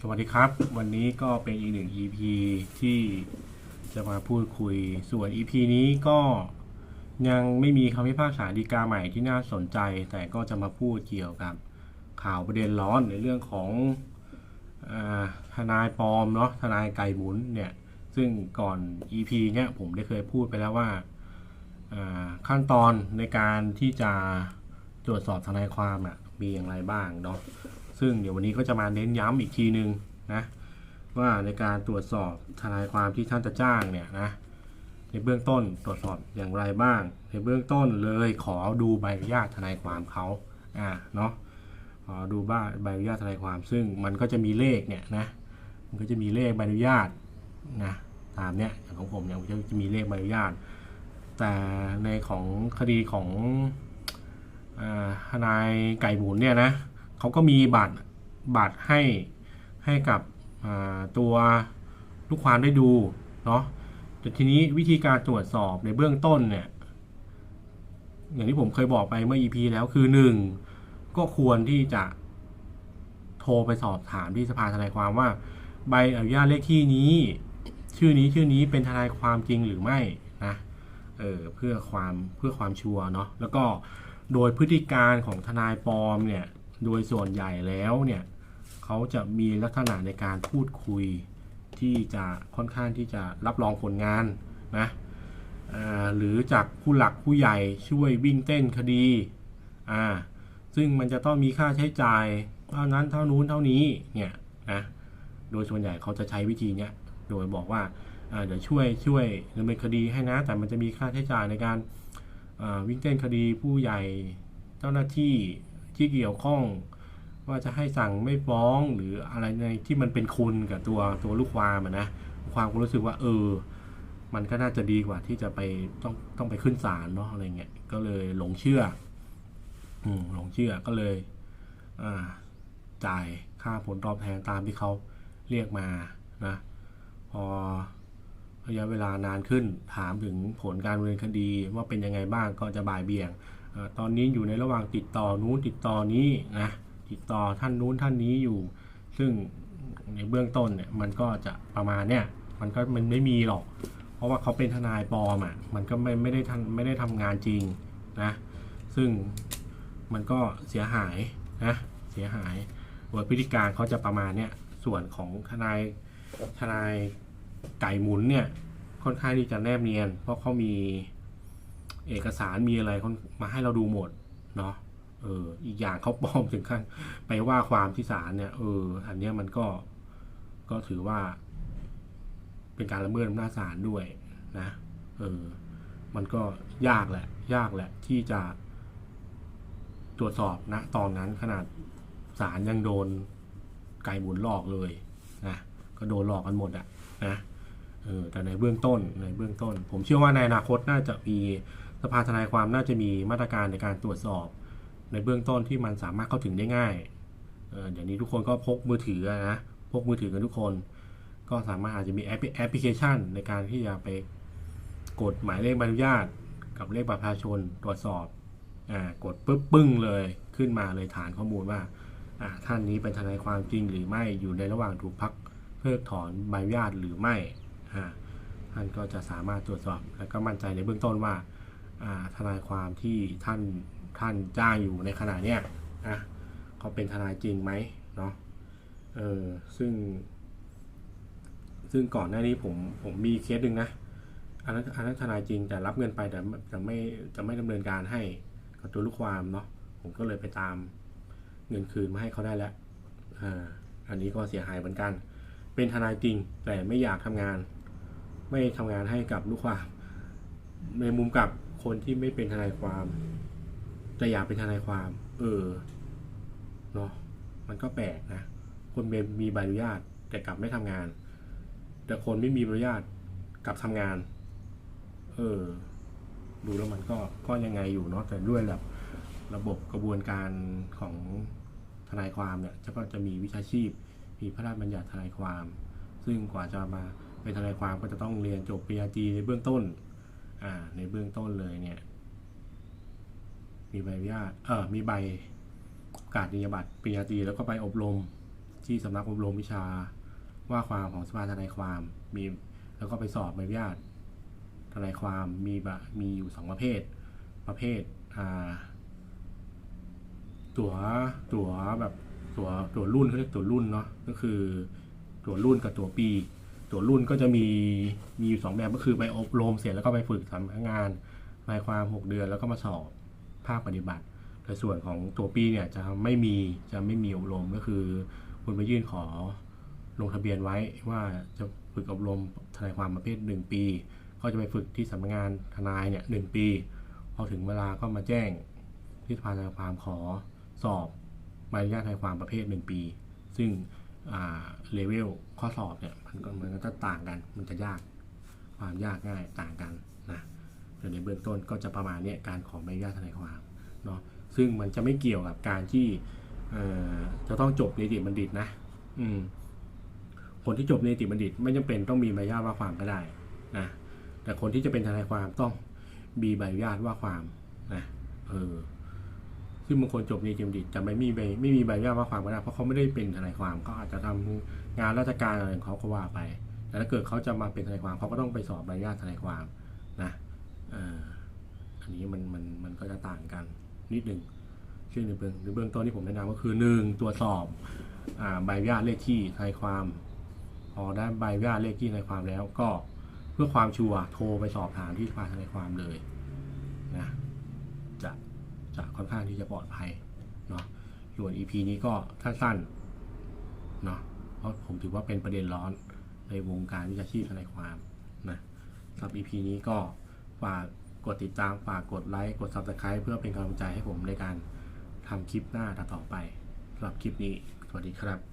สวัสดีครับ วันนี้ก็เป็นอีกหนึ่ง EP ที่จะมาพูดคุย ส่วน EP นี้ก็ยังไม่มีคำพิพากษาฎีกาใหม่ที่น่าสนใจ แต่ก็จะมาพูดเกี่ยวกับข่าวประเด็นร้อนในเรื่องของอทนายปลอมเนาะทนายไก่หมุนเนี่ย ซึ่งก่อน EP เนี่ยผมได้เคยพูดไปแล้วว่าอ่าขั้นตอนในการที่จะตรวจสอบทนายความอะมีอย่างไรบ้างเนาะ ซึ่งเดี๋ยววันนี้ก็จะมาเน้นย้ำอีกทีนึงนะว่าในการตรวจสอบทนายความที่ท่านจะจ้างเนี่ยนะในเบื้องต้นตรวจสอบอย่างไรบ้าง ในเบื้องต้นเลยขอดูใบอนุญาตทนายความเขาอ่าเนาะขอดูบ้าใบอนุญาตทนายความ ซึ่งมันก็จะมีเลขเนี่ยนะมันก็จะมีเลขใบอนุญาตนะตามเนี้ยอย่างของผมเนี่ยมันจะมีเลขใบอนุญาต แต่ในของคดีของอทนายไก่หมุนเนี่ยนะ เขาก็มีบัตรบัตรให้ให้กับตัวลูกความได้ดูเนาะแต่ทีนี้วิธีการตรวจสอบในเบื้องต้นเนี่ย อย่างที่ผมเคยบอกไปเมื่อ EP แล้วคือหนึ่งก็ควรที่จะโทรไปสอบถามที่สภาทนายความว่า ใบอนุญาตเลขที่นี้ ชื่อนี้ชื่อนี้เป็นทนายความจริงหรือไม่นะเออเพื่อความเพื่อความชัวร์เนาะแล้วก็โดยพฤติการของทนายปลอมเนี่ย โดยส่วนใหญ่แล้วเนี่ยเขาจะมีลักษณะในการพูดคุยที่จะค่อนข้างที่จะรับรองผลงานนะหรือจากผู้หลักผู้ใหญ่ช่วยวิ่งเต้นคดีอ่าซึ่งมันจะต้องมีค่าใช้จ่ายเท่านั้นเท่านู้นเท่านี้เนี่ยนะโดยส่วนใหญ่เขาจะใช้วิธีเนี้ยโดยบอกว่าเดี๋ยวช่วยช่วยดำเนินคดีให้นะ แต่มันจะมีค่าใช้จ่ายในการวิ่งเต้นคดีผู้ใหญ่เจ้าหน้าที่ ที่เกี่ยวข้อง ว่าจะให้สั่งไม่ฟ้องหรืออะไรในที่มันเป็นคุณกับตัวตัวลูกความอะนะความก็รู้สึกว่า เออ มันก็น่าจะดีกว่าที่จะไปต้องต้องไปขึ้นศาลเนาะอะไรเงี้ยก็เลยหลงเชื่อ อืมหลงเชื่อก็เลย อ่า จ่ายค่าผลตอบแทนตามที่เขาเรียกมานะ พอระยะเวลานานขึ้นถามถึงผลการดำเนินคดีว่าเป็นยังไงบ้างก็จะบ่ายเบี่ยง ตอนนี้อยู่ในระหว่างติดต่อนู้นติดต่อนี้นะติดต่อท่านนู้นท่านนี้อยู่ ซึ่งในเบื้องต้นเนี่ยมันก็จะประมาณเนี่ยมันก็มันไม่มีหรอก เพราะว่าเขาเป็นทนายปลอมอะมันก็ไม่ไม่ได้ทำไม่ได้ทำงานจริงนะซึ่งมันก็เสียหายนะเสียหายโดยพฤติการเขาจะประมาณเนี่ยส่วนของทนายทนายไก่หมุนเนี่ยค่อนข้างที่จะแนบเนียน เพราะเขามี เอกสารมีอะไรเขามาให้เราดูหมดเนาะเอออีกอย่างเขาปลอมถึงขั้นไปว่าความที่ศาลเนี่ยเอออันเนี้ยมันก็ก็ถือว่า เป็นการละเมิดอำนาจศาลด้วยนะเออมันก็ยากแหละ ยากแหละ ที่จะตรวจสอบนะตอนนั้นขนาดศาลยังโดนไก่หมุนหลอกเลยนะก็โดนหลอกกันหมดอะนะเออแต่ในเบื้องต้นในเบื้องต้น ผมเชื่อว่าในอนาคตน่าจะมี สภาทนายความน่าจะมีมาตรการในการตรวจสอบ ในเบื้องต้นที่มันสามารถเข้าถึงได้ง่ายเดี๋ยวนี้ทุกคนก็พกมือถือนะพกมือถือกันทุกคน ก็สามารถอาจจะมีแอปพลิเคชันในการที่จะไปกดหมายเลขใบอนุญาต กับเลขบัตรประชาชนตรวจสอบอกดปึ๊บปึ้งเลยขึ้นมาเลยฐานข้อมูลว่าท่านนี้เป็นทนายความจริงหรือไม่อยู่ในระหว่างถูกพักเพิกถอนใบอนุญาตหรือไม่ท่านก็จะสามารถตรวจสอบ และก็มั่นใจในเบื้องต้นว่า ทนายความที่ท่านท่านจ้างอยู่ในขณะเนี้ยนะเขาเป็นทนายจริงไหมเนาะเออซึ่ง ซึ่งก่อนหน้านี้ผมผมมีเคสหนึ่งนะอันนั้นอันนั้นทนายจริงแต่รับเงินไปแต่จะไม่จะไม่ดำเนินการให้กับตัวลูกความเนาะผมก็เลยไปตามเงินคืนมาให้เขาได้แล้วอ่าอันนี้ก็เสียหายเหมือนกัน เป็นทนายจริงแต่ไม่อยากทำงาน ไม่ทำงานให้กับลูกความในมุมกับ คนที่ไม่เป็นทนายความ แต่อยากเป็นทนายความ เออเนาะมันก็แปลกนะคนมีมีใบอนุญาตแต่กลับไม่ทำงาน แต่คนไม่มีใบอนุญาตกลับทำงาน เออ ดูแล้วมันก็ก็ยังไงอยู่เนาะแต่ด้วยแบบระบบกระบวนการของทนายความเนี่ยจะก็จะมีวิชาชีพ มีพระราชบัญญัติทนายความ ซึ่งกว่าจะมาเป็นทนายความก็จะต้องเรียนจบปริญญาตรีในเบื้องต้น ในเบื้องต้นเลยเนี่ย มีใบอนุญาตเออมีใบประกาศนียบัตรปริญญาตรีแล้วก็ไปอบรมที่สำนักอบรมวิชาว่าความของสภาทนายความมีแล้วก็ไปสอบใบอนุญาตทนายความมีบะมีอยู่สองประเภท ประเภทอ่าตั๋วตั๋วแบบตั๋วตั๋วรุ่นเขาเรียกตั๋วรุ่นเนาะก็คือตั๋วรุ่นกับตั๋วปี ตัวรุ่นก็จะมีมีอยู่สองแบบก็คือไปอบรมเสร็จแล้วก็ไปฝึกทำงานรายความหกเดือนแล้วก็มาสอบภาคปฏิบัติแต่ส่วนของตัวปีเนี่ยจะไม่มีจะไม่มีอบรมก็คือคุณไปยื่นขอลงทะเบียนไว้ว่าจะฝึกอบรมทนายความประเภทหนึ่งปี ก็จะไปฝึกที่สำนักงานทนายเนี่ยหนึ่งปี พอถึงเวลาก็มาแจ้งที่สภาทนายความขอสอบใบอนุญาตทนายความประเภทหนึ่งปี ซึ่ง เลเวลข้อสอบเนี่ยมันก็มันก็จะต่างกัน มันจะยากความยากง่ายต่างกันนะเดี๋ยวในเบื้องต้นก็จะประมาณเนี้ยการขอใบอนุญาตทนายความเนาะซึ่งมันจะไม่เกี่ยวกับการที่จะต้องจบนิติบัณฑิตนะอืมคนที่จบนิติบัณฑิตไม่จำเป็นต้องมีใบอนุญาตว่าความก็ได้นะแต่คนที่จะเป็นทนายความต้องมีใบอนุญาตว่าความนะเออ ซึ่งบางคนจบนิติบัณฑิตจะไม่มีใบไม่มีใบอนุญาตว่าความก็ได้เพราะเขาไม่ได้เป็นทนายความเขาอาจจะทำงานราชการอะไรของเขาก็ว่าไป แต่ถ้าเกิดเขาจะมาเป็นทนายความเขาก็ต้องไปสอบใบอนุญาตทนายความนะอันนี้มันมันมันก็จะต่างกันนิดหนึ่งซึ่งในเบื้องในเบื้องต้นที่ผมแนะนำก็คือหนึ่งตรวจสอบใบอนุญาตเลขที่ทนายความพอได้ใบอนุญาตเลขที่ทนายความแล้วก็เพื่อความชัวร์โทรไปสอบถามที่สภาทนายความเลยนะจะ จะค่อนข้างที่จะปลอดภัยเนาะส่วน EP นี้ก็สั้นๆเนาะเพราะผมถือว่าเป็นประเด็นร้อนในวงการวิชาชีพทนายความนะสำหรับ EP นี้ก็ฝากกดติดตามฝากกดไลค์กด Subscribe เพื่อเป็นกำลังใจให้ผมในการทำคลิปหน้าต่อไปสำหรับคลิปนี้ สวัสดีครับ